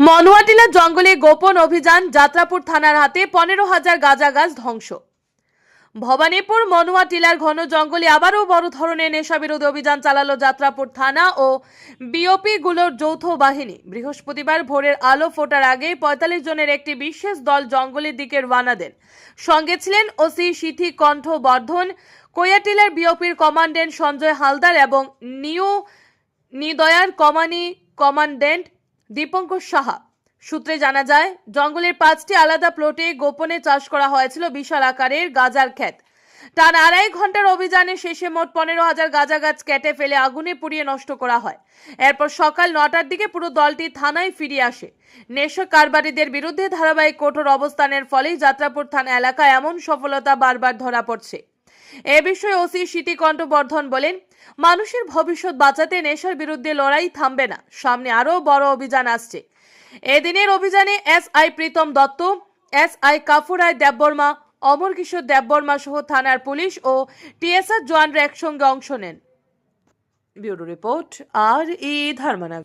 মনোয়াটিলা জঙ্গলে গোপন অভিযান যাত্রাপুর থানার হাতে পনেরো হাজার গাঁজা গাছ ধ্বংস। ভবানীপুর মনুয়া টিলার ঘন জঙ্গলে আবারও বড় ধরনের নেশা বিরোধী অভিযান চালালো যাত্রাপুর থানা ও বিওপি গুলোর যৌথ বাহিনী। বৃহস্পতিবার ভোরের আলো ফোটার আগে পঁয়তাল্লিশ জনের একটি বিশেষ দল জঙ্গলের দিকে রওনা দেন। সঙ্গে ছিলেন ওসি সিথি কণ্ঠ বর্ধন কোয়াটিলার বিওপির কমান্ডেন্ট সঞ্জয় হালদার এবং নিউ নিদয়ার কমানি কমান্ডেন্ট দীপঙ্কর সাহা। সূত্রে জানা যায়, জঙ্গলের পাঁচটি আলাদা প্লটে গোপনে চাষ করা হয়েছিল বিশাল আকারের গাজার ক্ষেত। টানা আড়াই ঘণ্টার অভিযানে শেষে মোট পনেরো হাজার গাঁজা গাছ কেটে ফেলে আগুনে পুড়িয়ে নষ্ট করা হয়। এরপর সকাল নটার দিকে পুরো দলটি থানায় ফিরে আসে। নেশা কারবারিদের বিরুদ্ধে ধারাবাহিক কঠোর অবস্থানের ফলেই যাত্রাপুর থানা এলাকায় এমন সফলতা বারবার ধরা পড়ছে। এ বিষয়ে ওসি সিটিকণ্ঠ বর্ধন বলেন, মানুষের ভবিষ্যৎ বাঁচাতে নেশার বিরুদ্ধে লড়াই থামবে না। সামনে আরও বড় অভিযান আসছে। এদিনের অভিযানে S I Pritam Dutta, S I কাফুরায় Debbarma, Amar Kishore Debbarma সহ থানার পুলিশ ও টিএসআর জওয়ানরা একসঙ্গে অংশ নেন। ব্যুরো রিপোর্ট, আর ই ধর্মনগর।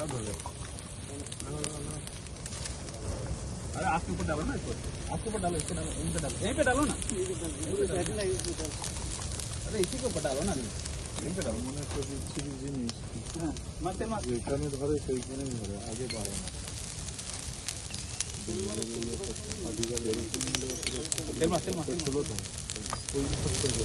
सब हो गया अरे आपके ऊपर डालो ना इसको आपके ऊपर डालो इसको डालो इन पे डालो यहीं पे डालो ना अरे इसी के ऊपर डालो ना यहीं पे डालो मैंने तो इसी की जी नहीं मत मत बेटा में धरे सही में नहीं धरे आगे बाहर ना तेल मत तेल मत तेल मत कोई सब कर दो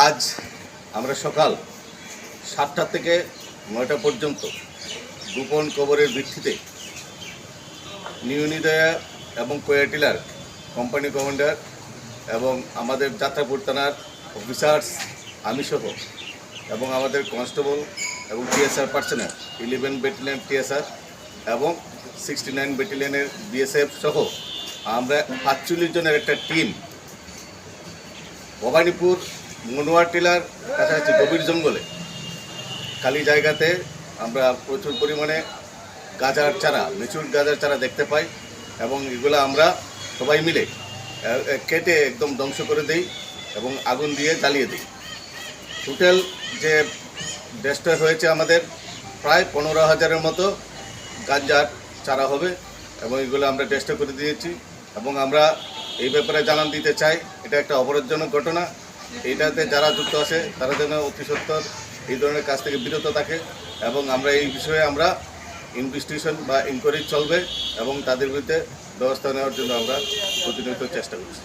আজ আমরা সকাল সাতটা থেকে নয়টা পর্যন্ত গোপন কবরের ভিত্তিতে নিউনিদয়া এবং কোয়াটিলার কোম্পানি কমান্ডার এবং আমাদের যাত্রাপুর থানার অফিসার্স আমি সহ, এবং আমাদের কনস্টেবল এবং TSR personal eleven battalion TSR এবং সিক্সটি নাইন ব্যাটালিয়নের বিএসএফ সহ আমরা সাতচল্লিশ জনের একটা টিম ভবানীপুর মনোয়ার টিলার কাছাকাছি গভীর জঙ্গলে। খালি জায়গাতে আমরা প্রচুর পরিমাণে গাজার চারা মেচুর গাজার চারা দেখতে পাই এবং এগুলো আমরা সবাই মিলে কেটে একদম ধ্বংস করে দিই এবং আগুন দিয়ে জ্বালিয়ে দিই। টোটাল যে ডেস্ট্রয় হয়েছে আমাদের, প্রায় পনেরো হাজারের মতো গাঞ্জার চারা হবে এবং এগুলো আমরা ডেস্ট্রয় করে দিয়েছি এবং আমরা এই ব্যাপারে জানান দিতে চাই। এটা একটা অপরাধজনক ঘটনা। এইটাতে যারা যুক্ত আছে, তারা যেন অতি সত্তর এই ধরনের কাজ থেকে বিরত থাকে এবং আমরা এই বিষয়ে আমরা ইনভেস্টিগেশন বা ইনকোয়ারি চলবে এবং তাদের বিরুদ্ধে ব্যবস্থা নেওয়ার জন্য আমরা প্রতিনিয়ত চেষ্টা করছি।